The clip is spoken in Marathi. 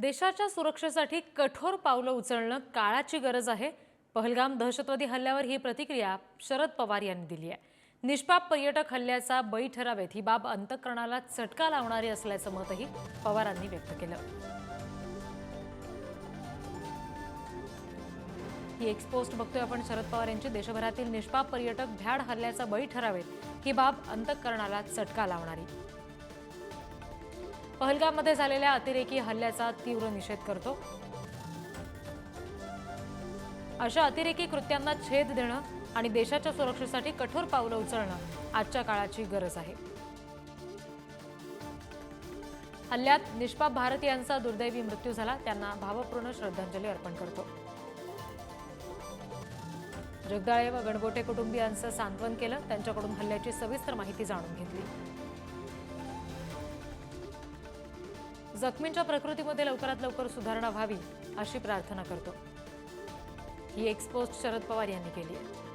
देशाच्या सुरक्षेसाठी कठोर पावलं उचलणं काळाची गरज आहे. पहलगाम दहशतवादी हल्ल्यावर ही प्रतिक्रिया शरद पवार यांनी दिली आहे. निष्पाप पर्यटक हल्ल्याचा बळी ठरावेत. ही बाब अंतकरणाला चटका लावणारी असल्याचं मतही पवारांनी व्यक्त केलं. ही एक्सपोस्ट बघतोय आपण. शरद पवार यांची देशभरातील निष्पाप पर्यटक भ्याड हल्ल्याचा बळी ठरावेत. ही बाब अंतकरणाला चटका लावणारी. पहलगाममध्ये झालेल्या अतिरेकी हल्ल्याचा तीव्र निषेध करतो. अशा अतिरेकी कृत्यांना छेद देणं आणि देशाच्या सुरक्षेसाठी कठोर पावलं उचलणं आजच्या काळाची गरज आहे. हल्ल्यात निष्पाप भारतीयांचा दुर्दैवी मृत्यू झाला त्यांना भावपूर्ण श्रद्धांजली अर्पण करतो. जगदाळे व गणगोटे कुटुंबियांचं सांत्वन केलं त्यांच्याकडून हल्ल्याची सविस्तर माहिती जाणून घेतली. जखमींच्या प्रकृतीमध्ये लवकरात लवकर सुधारणा व्हावी अशी प्रार्थना करतो. ही एक्सपोस्ट शरद पवार यांनी केली आहे.